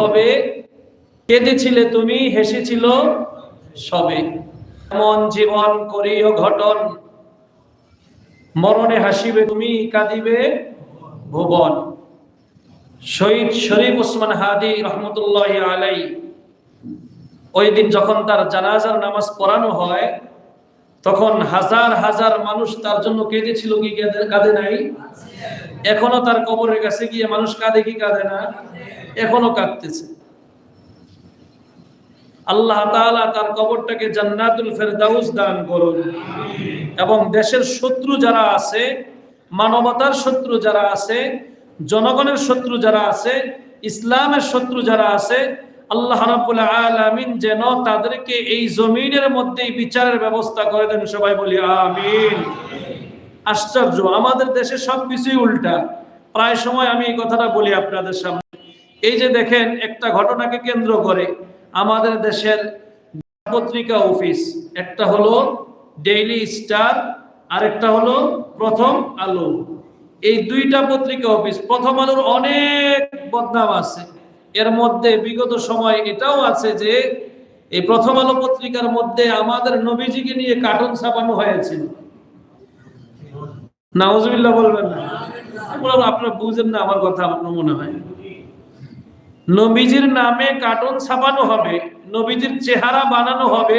হবে। কেঁদেছিলে তুমি, হেসেছিল সবে। এমন জীবন করিও ঘটন। মরণে হাসিবে তুমি, কাঁদিবে ভুবন। শহীদ শরীফ ওসমান হাদি রহমতুল্লাহ আলাই ওই দিন যখন তার জানাজার নামাজ পড়ানো হয় তখন হাজার হাজার মানুষ তার জন্য কেঁদেছিল কি কাঁদে নাই? এখনও তার কবরের কাছে গিয়ে মানুষ কাঁদে কি কাঁদে না? এখনও কাঁদতেছে। আল্লাহ তাআলা তার কবরটাকে জান্নাতুল ফেরদাউস দান করুন। এবং দেশের শত্রু যারা আছে, মানবতার শত্রু যারা আছে, জনগণের শত্রু যারা আছে, ইসলামের শত্রু যারা আছে আল্লাহ রাব্বুল আলামিন যেন তাদেরকে এই জমিনের মধ্যেই বিচারের ব্যবস্থা করে দেন। সবাই বলি, আমিন। আশ্চর্য, আমাদের দেশে সবকিছুই উল্টা। প্রায় সময় আমি এই কথাটা বলি আপনাদের সামনে। এই যে দেখেন, একটা ঘটনাকে কেন্দ্র করে আমাদের দেশের পত্রিকা অফিস। একটা হলো ডেইলি স্টার, আরেকটা হলো প্রথম আলো। এই দুইটা পত্রিকা অফিস, প্রথম আলোর অনেক বদনাম আছে। এর মধ্যে বিগত সময় এটাও আছে যে এই প্রথম আলো পত্রিকার মধ্যে আমাদের নবীজিকে নিয়ে কার্টুন ছাপানো হয়েছিল নাউজুবিল্লাহ বলবেন না। আপনারা বুঝেন না আমার কথা, আপনার মনে হয়? নবীজির নামে কার্টুন ছাপানো হবে, নবীজির চেহারা বানানো হবে,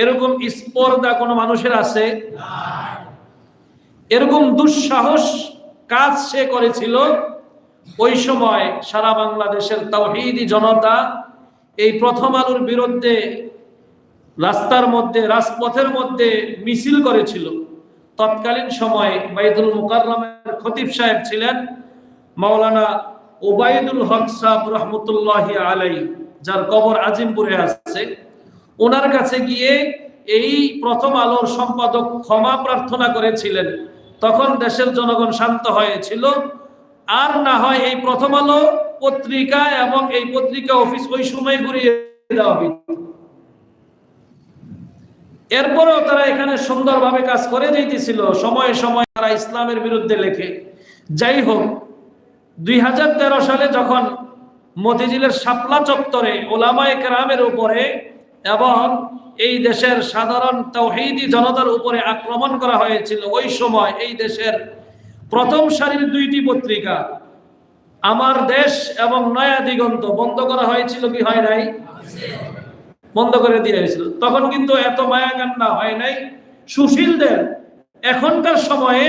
এরকম স্পর্ধা কোনো মানুষের আছে? এরকম দুঃসাহস কাজ সে করেছিল ওই সময় সারা বাংলাদেশের তাওহীদি জনতা এই প্রথম আলোর বিরুদ্ধে রাস্তার মধ্যে, রাজপথের মধ্যে মিছিল করেছিল। তৎকালীন সময়ে বাইদুল মুকাররমের খতিব সাহেব ছিলেন, মাওলানা ওবায়দুল হক সাহেব রহমতুল্লাহ আলাই, যার কবর আজিমপুরে আছে। ওনার কাছে গিয়ে এই প্রথম আলোর সম্পাদক ক্ষমা প্রার্থনা করেছিলেন। তখন দেশের জনগণ শান্ত হয়েছিল। আর না হয় এই প্রথম আলো পত্রিকা এবং এই পত্রিকা অফিস ওই সময় ঘুরিয়ে দেওয়া হইত এরপরেও তারা এখানে সুন্দরভাবে কাজ করে যেতেছিল। সময়ে সময়ে তারা ইসলামের বিরুদ্ধে লেখে। যাই হোক, দুই হাজার তেরো সালে যখন মতিঝিলের শাপলা চত্বরে ওলামায়ে কেরামের উপরে এবং এই দেশের সাধারণ তৌহিদি জনতার উপরে আক্রমণ করা হয়েছিল, ওই সময় এই দেশের প্রথম সারির দুইটি পত্রিকা, আমার দেশ এবং নয়া দিগন্ত, বন্ধ করা হয়েছিল কি হয় নাই? বন্ধ করে দিয়ে হয়েছিল তখন কিন্তু এত মায়া কান্না হয় নাই। সুশীলদের এখনকার সময়ে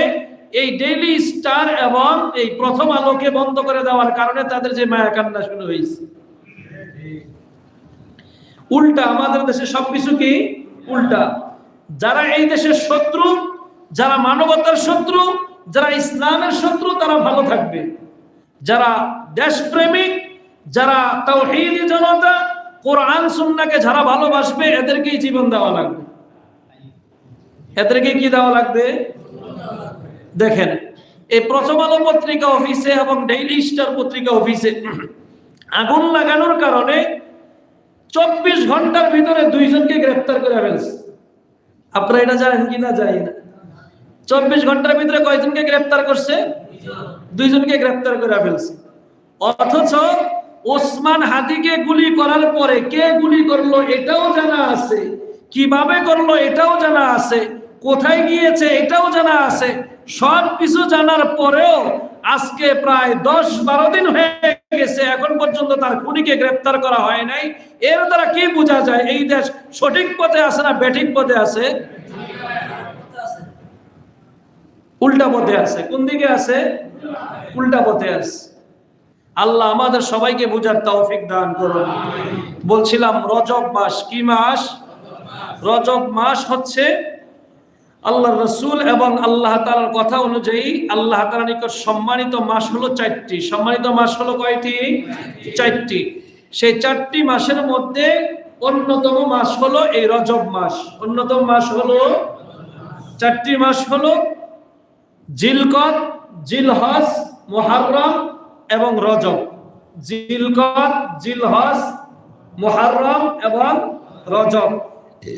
এই ডেইলি স্টার এবং এই প্রথম আলোকে বন্ধ করে দেওয়ার কারণে তাদের যে মায়া কান্না শুরু হয়েছে। উল্টা আমাদের দেশে সবকিছু কি? উল্টা। যারা এই দেশের শত্রু যারা মানবতার শত্রু, যারা ইসলামের শত্রু, তারা ভালো থাকবে। যারা দেশপ্রেমিক, যারা তাওহীদি জনতা, কোরআন, সুন্নাকে যারা ভালোবাসবে, এদেরকেই জীবন দেওয়া লাগবে। এদেরকে কি দেওয়া লাগবে? দেখেন, এই প্রথম পত্রিকা অফিসে এবং ডেইলি স্টার পত্রিকা অফিসে আগুন লাগানোর কারণে চব্বিশ ঘণ্টার ভিতরে দুইজনকে গ্রেফতার করে ফেলছে। আপনারা এটা জানেন কি না, জানি না। চব্বিশ ঘণ্টার ভিতরে কয়জনকে গ্রেফতার করছে? দুইজনকে গ্রেফতার করে ফেলছে। অথচ ওসমান হাদিকে গুলি করার পরে কে গুলি করল এটাও জানা আছে। কীভাবে করল এটাও জানা আছে। কোথায় গিয়েছে এটাও জানা আছে। সব কিছু জানার পরেও আজকে প্রায় দশ বারো দিন হয়ে গেছে, এখন পর্যন্ত তার খুনিকে গ্রেপ্তার করা হয় নাই। এর দ্বারা কি বোঝা যায়? এই দেশ সঠিক পথে আছে না ব্যাঠিক পথে আছে? উল্টা পথে আছে। কোন দিকে আছে? উল্টা পথে আছে। আল্লাহ আমাদের সবাইকে বুঝার তৌফিক দান করুন। বলছিলাম, রজব মাস কি মাস? রজব মাস হচ্ছে আল্লাহ রসুল এবং আল্লাহ তালার কথা অনুযায়ী আল্লাহ তালার নিকট সম্মানিত মাস হলো চারটি। সম্মানিত মাস হলো কয়টি? চারটি। সেই চারটি মাসের মধ্যে অন্যতম মাস হলো এই রজব মাস। অন্যতম মাস হলো চারটি মাস হলো জিলকত জিলহজ মোহাররম এবং রজব জিলকত জিলহজ মোহাররম এবং রজব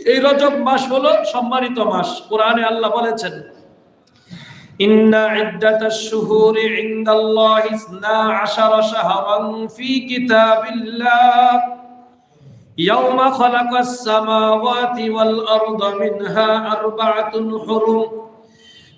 এই রজব মাস হলো সম্মানিত মাস কোরআনে আল্লাহ বলেছেন إن عدة الشهور عند الله اثنا عشر شهرا في كتاب الله يوم خلق السماوات والأرض منها أربعة حرم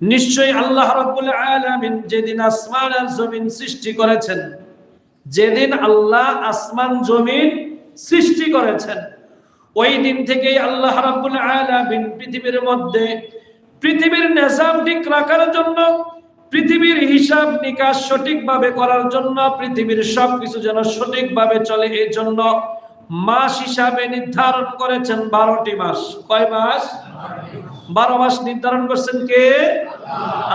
নিশ্চয়ই আল্লাহ রাব্বুল আলামিন যেদিন আসমান আর জমিন সৃষ্টি করেছেন, যেদিন আল্লাহ আসমান, জমিন সৃষ্টি করেছেন, ওই দিন থেকেই আল্লাহ রাব্বুল আলামিন পৃথিবীর মধ্যে পৃথিবীর নিজাম ঠিক রাখার জন্য, পৃথিবীর হিসাব নিকাশ সঠিকভাবে করার জন্য, পৃথিবীর সবকিছু যেন সঠিকভাবে চলে এই জন্য মাস হিসাবে নির্ধারণ করেছেন বারোটি মাস। কয় মাস? বারো মাস নির্ধারণ করছেন কে?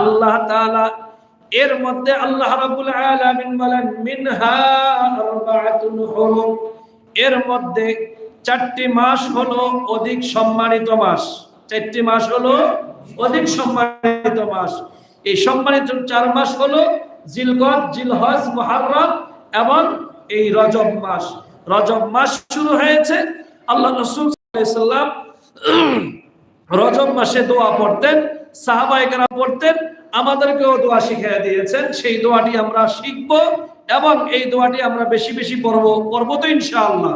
আল্লাহ এর মধ্যে আল্লাহ রাব্বুল আলামিন বলেন, মিনহা এর মধ্যে চারটি মাস হলো অধিক সম্মানিত মাস। চারটি মাস হলো অধিক সম্মানিত মাস। এই সম্মানিত চার মাস হলো জিলগদ জিলহজ, মুহাররম এবং এই রজব মাস। রজব মাস শুরু হয়েছে। আল্লাহ রসুল রজব মাসে দোয়া পড়তেন সাহাবাইকারা পড়তেন, আমাদেরকেও দোয়া শিখিয়ে দিয়েছেন। সেই দোয়াটি আমরা শিখব এবং এই দোয়াটি আমরা বেশি বেশি পড়ব, পড়ব তো ইনশাআল্লাহ।